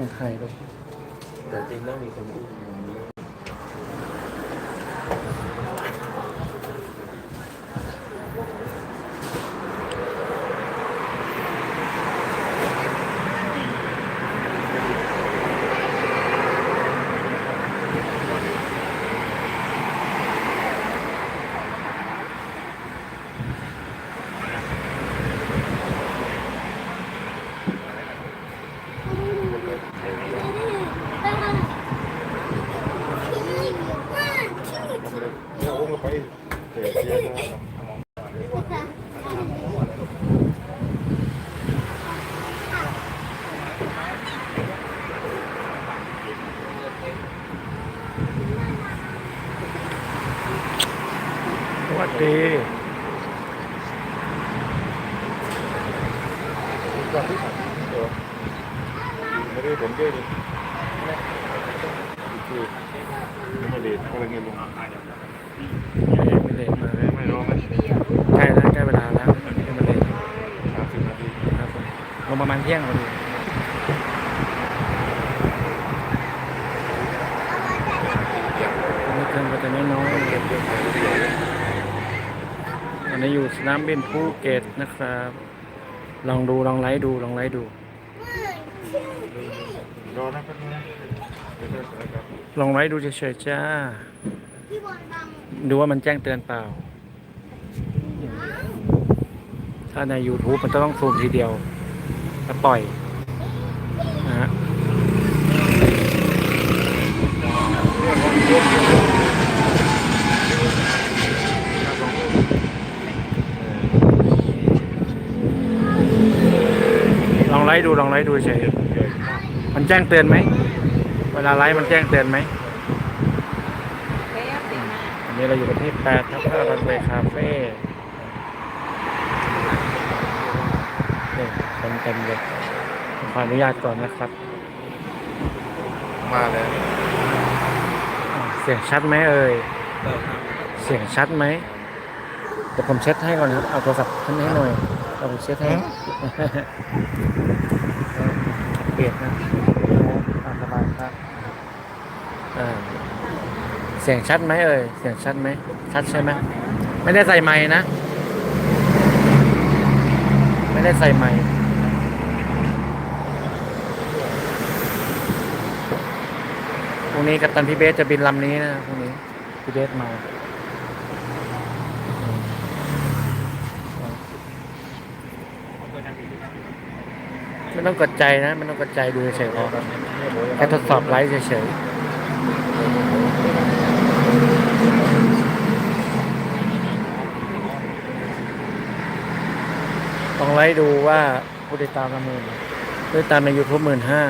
ของไทยเลยแต่จริงต้องมีคนอุ้มมุมนี้ เราอุ้มไปเดี๋ยวเดี๋ยว สวัสดีก่อนที่เดี๋ยวไม่ได้ผมเยอะเลยคือไม่ได้กำลังเงินลงไม่เลทมาไม่ร้องนะใกล้แล้วใกล้เวลาแล้วไม่เลทสามสิบนาทีครับผมลงประมาณเที่ยงพอดีนี่เครื่องก็จะน้อยๆอั นนี้อยู่สนามบินภูเก็ตนะครับ ลองดูลองไลฟ์ดูลองไลฟ์ดูรอนะครับนะเดี๋ยวจะลองไลฟ์ดูเฉยๆจ้า ดูว่ามันแจ้งเตือนเปล่า ถ้าใน YouTube มันจะต้องซูมทีเดียวแล้วปล่อยนะฮะลอง ไลฟ์ดูลองไลฟ์ดูเฉยมันแจ้งเตือนไหม เวลาไลฟ์มันแจ้งเตือนไหมอันนี้เราอยู่ประเทศแปดครับรันเวย์คาเฟ่นี่คนเต็มเลยขออนุญาตก่อนนะครับ มาแล้วอ่าเสียงชัดไหมเอ่ยเสียงชัดไหมเดี๋ยวผมเช็ดให้ก่อนนะครับ เอาโทรศัพท์ขึ้นให้หน่อย เอาผมเช็ดให้เปลี่ยนนะตามสบายครับอ่าเสียงชัดไหมเอ่ย เสียงชัดไหม ชัดใช่ไหม ไม่ได้ใส่ไม้นะ ไม่ได้ใส่ไม้พรุ่งนี้กัปตันพี่เบสจะบินลำนี้นะพรุ่งนี้พี่เบสมา ไม่ต้องกดใจนะไม่ต้องกดใจดูเฉยๆพอแค่ทดสอบไลฟ์เฉยๆลองไลฟ์ดูว่าผู้ติดตามละหมื่นผู้ติดตามใน YouTube หมื่นห้า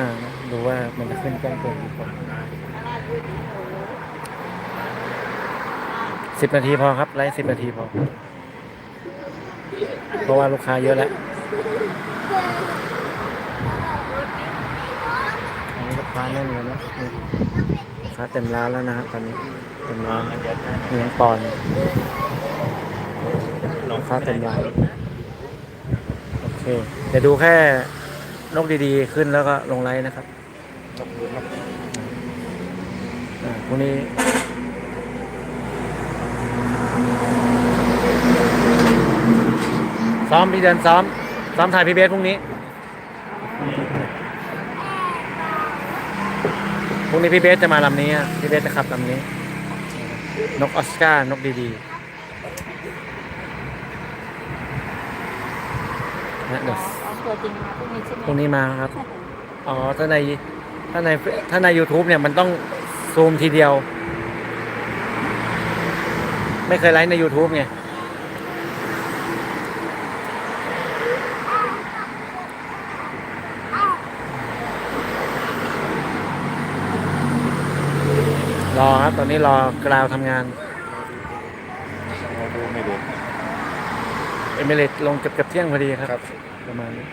ดูว่ามันจะขึ้นแจ้งเตือนกี่คนสิบนาทีพอครับไลฟ์สิบนาทีพอเพราะว่าลูกค้าเยอะแล้ว อันนี้ลูกค้าแน่นเลยนะลูกค้าเต็มร้านแล้วนะครับตอนนี้เต็มร้านมีน้องปอนลูกค้าเต็มร้านโอเคเดี๋ยวดูแค่นกดีๆขึ้นแล้วก็ลงไลน์นะครับอ่าพรุ่งนี้ซ้อมพี่เดินซ้อม ซ้อมถ่ายพีเบสพรุ่งนี้ พรุ่งนี้พี่เบสจะมาลำนี้อะพี่เบสจะขับลำนี้ นกออสการ์ นกดีๆนะเดี๋ยวเอาตัวจริงมาพรุ่งนี้ใช่ไหมพรุ่งนี้มาครับ อ๋อ ถ้าใน ถ้าใน ถ้าใน YouTube เนี่ยมันต้องซูมทีเดียว ไม่เคยไลฟ์ใน YouTube ไง รอครับ ตอนนี้รอกราวทำงานเราดูไม่เด็ดเอเมเรตลงเกือบเกือบเที่ยงพอดีครับ ประมาณนี้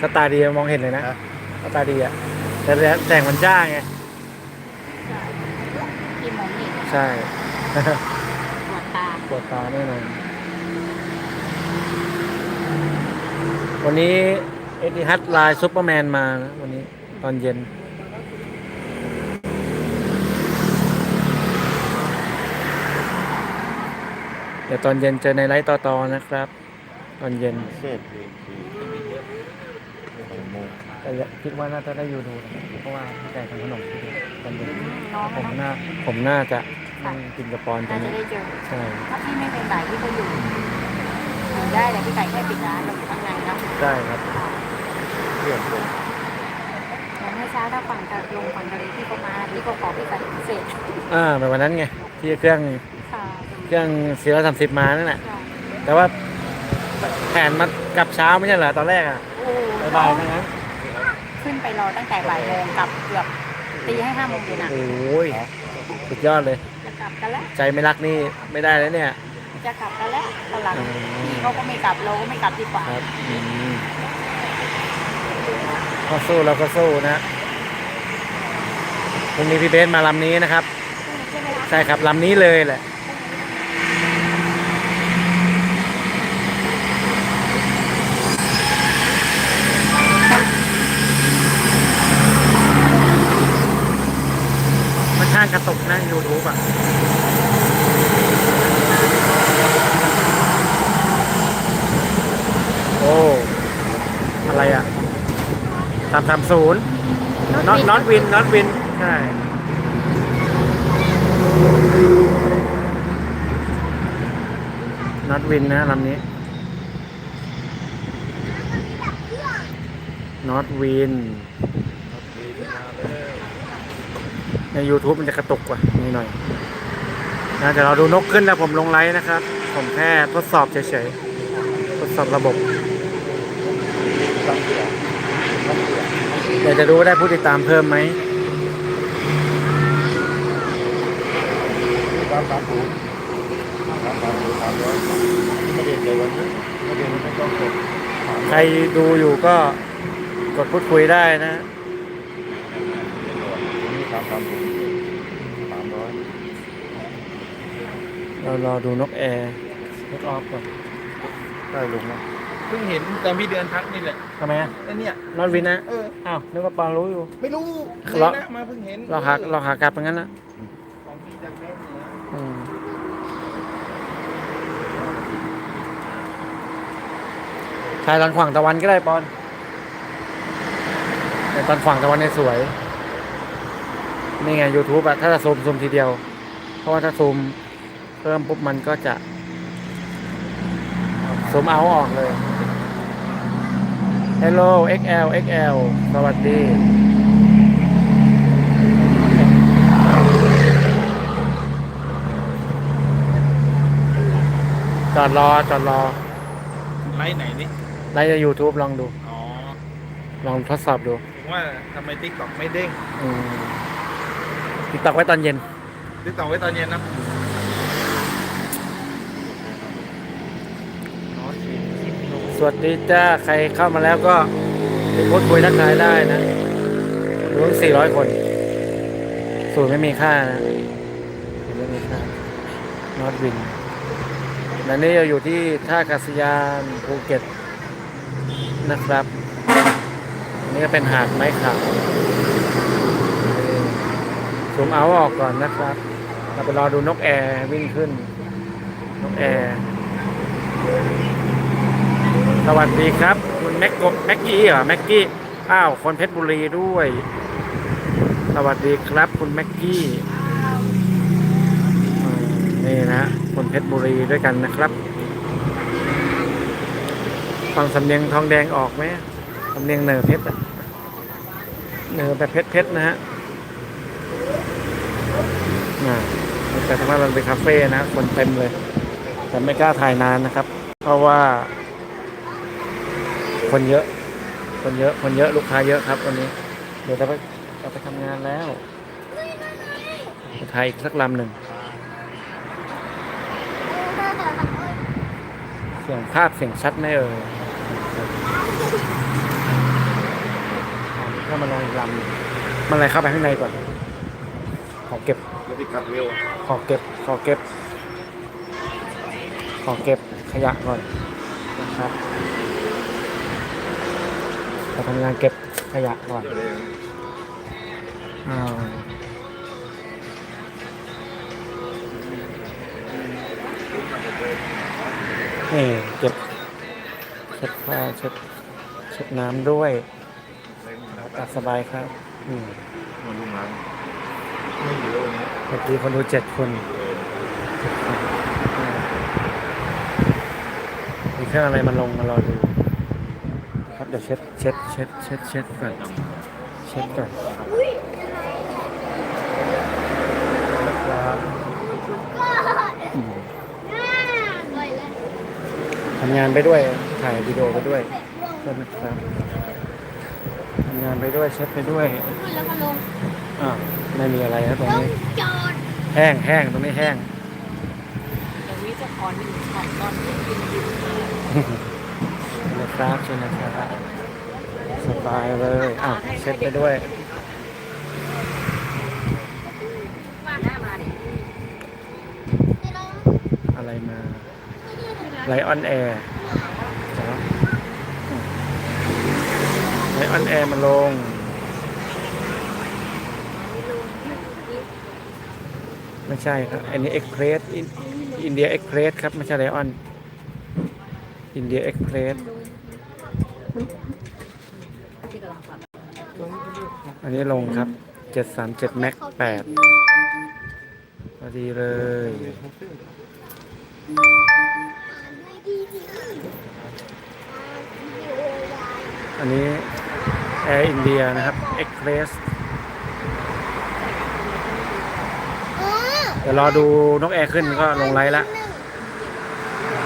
สตาร์ดีมองเห็นเลยนะฮะสตาร์ดีอะแต่แสงมันจ้าไงที่มองเห็นใช่ปวดตาปวดตาแน่นอนวันนี้เอ็ดดี้ฮัทไลน์ซุปเปอร์แมนมานะวันนี้ตอนเย็น เดี๋ยวตอนเย็นเจอในไลฟ์ต่อๆนะครับ ตอนเย็นเศษเองคือหกโมงแต่คิดว่าน่าจะได้อยู่ดูนะครับเพราะว่าพี่ไก่ทำขนมที่เดียวตอนเย็นน้องผมนะน่าผมน่าจะนั่งกินกระปอนตรน่างจะนี้ได้เจอใช่ถ้าพี่ไม่เป็นบ่ายพี่ก็อยู่อยู่ได้แต่พี่ไก่แค่ปิดร้านเราอยู่ข้างในนะได้ครับเพื่อนผมเหมือนเมื่อเช้าถ้าฝั่งจะลงฝั่งทะเลพี่ก็มาพี่ก็ขอพี่ไก่พิเศษอ่าเป็นวันนั้นไงที่เครื่องค่ะเค รื่องสี่ร้อยสามสิบมานั่นแหละค่ะแต่ว่าแผนมากลับเช้าไม่ใช่เหรอตอนแรกอะโอ้บ่ายๆนะนะขึ้นไปรอตั้งแต่บ่ายโมงกลับเกือบตีให้ห้าโมงเย็นอะโอ้ยสุดยอดเลย จะกลับกันแล้ว ใจไม่รักนี่ไม่ได้แล้วเนี่ย จะกลับกันแล้วตอนหลังอืมพี่เขาก็ไม่กลับเราก็ไม่กลับดีกว่าครับอืมก็สู้เราก็สู้นะพรุ่งนี้พี่เบสมาลำนี้นะครับ ใช่ไหมคะใช่ครับลำนี้เลยแหละ มันข้าง กระตุกนะยูทูบอะโอ้ อะไรอะสามสามศูนย์น็อตน็อตวินน็อตวิน ใช่น็อตวินนะลำนี้น็อตวินมีมาแล้ว ใน YouTube มันจะกระตุกกว่านิดหน่อยนะเดี๋ยวเราดูนกขึ้นแล้วผมลงไลฟ์นะครับ ผมแค่ทดสอบเฉยๆ ทดสอบระบบตั้งเสียงตั้งเสียงเดี๋ยวจะดูว่าได้ผู้ติดตามเพิ่มไหมสามสามศูนย์สามสามศูนย์สามร้อยไม่เรียนเลยวันนี้ไม่เรียนไม่ต้องกดใครดูอยู่ก็กดพูดคุยได้นะ วันนี้สามสามศูนย์สามร้อยเรารอดูนกแอร์นกออฟก่อนได้ลงนะเพิ่งเห็นตอนพี่เดือนทักนี่แหละทำไมอะแล้วเนี่ย นอตวินนะเอออ้าวนึกว่าปองรู้อยู่ ไม่รู้เราเลยนะมาเพิ่งเห็นเราหาเราหากลับอย่างนั้นนะของพี่จากแม่เนี่ยอืมถ่ายตอนขวางตะวันก็ได้ปอนแต่ตอนขวางตะวันเนี่ยสวย นี่ไง YouTube อะถ้าจะซูมซูมทีเดียว เพราะว่าถ้าซูมเพิ่มปุ๊บมันก็จะซูมเอาออกเลย Hello XL XL สวัสดี จอดรอ จอดรอ ไลฟ์ไหนนี่ไลฟ์ใน YouTube ลองดู อ๋อ ลองทดสอบดูถึงว่าทำไมติ๊กต็อกไม่เด้ง ติดตักไว้ตอนเย็น ติ๊กต็อกไว้ตอนเย็นนะสวัสดีจ้า ใครเข้ามาแล้วก็ไปพูดคุยทักทายได้นะรู้สี่ร้อยคน สูตรไม่มีค่านะสูตรไม่มีค่านอตวินและนี่เราอยู่ที่ท่าอากาศยานภูเก็ตนะครับอันนี่ก็เป็นหาดไม้ขาว ซูมเอาออกก่อนนะครับ เราไปรอดูนกแอร์วิ่งขึ้น นกแอร์สวัสดีครับ คุณแม็กกแม็กกี้เหรอแม็กกี้อ้าวคนเพชรบุรีด้วย สวัสดีครับ คุณแม็กกี้นี่นะคนเพชรบุรีด้วยกันนะครับ ฟังสำเนียงทองแดงออกไหมสำเนียงเหนือเพชรอะเหนือแบบเพชรเพชรนะฮะ นะแต่ถ้าเราไปคาเฟ่นะ คนเต็มเลย แต่ไม่กล้าถ่ายนานนะครับ เพราะว่า คนเยอะ คนเยอะ คนเยอะลูกค้าเยอะครับวันนี้ เดี๋ยวจะไปจะไปทำงานแล้วจะถ่ายอีกสักลำหนึ่งเสียงภาพเสียงชัดไหมเอ่ยก็มาลองอีกลำมันอะไรเข้าไปข้างในก่อน ขอเก็บ ที่ขับเร็วขอเก็บขอเก็บ ขอเก็บขยะก่อนนะครับเราทำงานเก็บขยะก่อนเร็วอ้าวนี่เก็บเช็ดผ้าเช็ดเช็ดน้ำด้วยตัดสบายครับ อืมมันลุงรังไม่เยอะวันนี้เมื่อกี้คนดูเจ็ดคนอ่ามีเครื่องอะไรมาลงมารอดูครับเดี๋ยวเช็ดเช็ดเช็ดเช็ดเช็ดก่อนเช็ดก่อนนะครับอืมทำงานไปด้วยถ่ายวิดีโอไปด้วยก็นะครับทำงานไปด้วยเช็ดไปด้วยขึ้นแล้วก็ลงอ่าวไม่มีอะไรนะตรงต้องนี้จอด แห้งแห้งตรงนี้แห้งเดี๋ยววิจะขอหนึ่งช็อตตอนที่กินดินนะครับเชิญนะครับสบายเลยอะเช็ดไปด้วยอะไรมาไลออนแอร์ไลออนแอร์มาลง ไม่ใช่ครับ อันนี้เอ็กเพรสอินเดียเอ็กเพรสครับ ไม่ใช่ไลออนอินเดียเอ็กเพรสที่กำลังฟังอันนี้ลงครับ737 Max 8พอดีเลย อันนี้แอร์อินเดียนะครับ Express เเดี๋ยวรอดูนกแอร์ขึ้นก็ลงไลฟ์ละ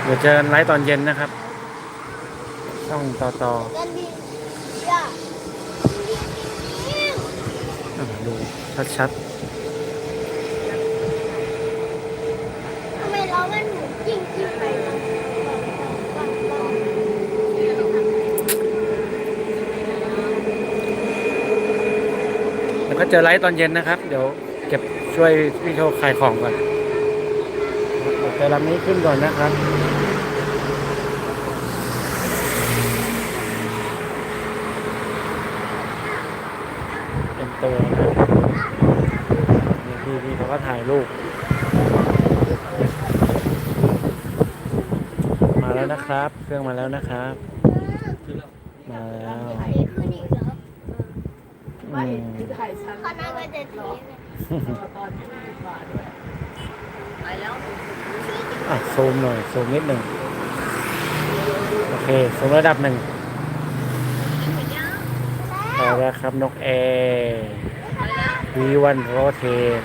เดี๋ยวเจอไลฟ์ตอนเย็นนะครับช่องต่อต่อดูชัดทำไมเรามันหมุนจริงจริงไปแล้วก็เจอไลฟ์ตอนเย็นนะครับ เดี๋ยวเก็บ ช่วยพี่เขาขายของก่อนเดี๋ยวเจอลำนี้ขึ้นก่อนนะครับเป็นตัวนะนี่พี่พี่เขาก็ถ่ายรูปมาแล้วนะครับ เครื่องมาแล้วนะครับ มาแล้วอันนี้คืออีกเหรออืมเขาน่าก็ อะซูมหน่อยซูมนิดหนึ่งโอเคซูมระดับหนึ่งไปแล้วครับนกแอร์วีวันโรเทน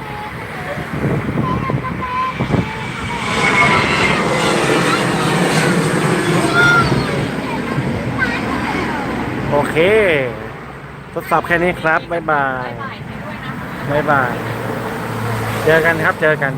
โอเค ทดสอบแค่นี้ครับ บ๊ายบาย บ๊ายบาย เจอกันครับ เจอกัน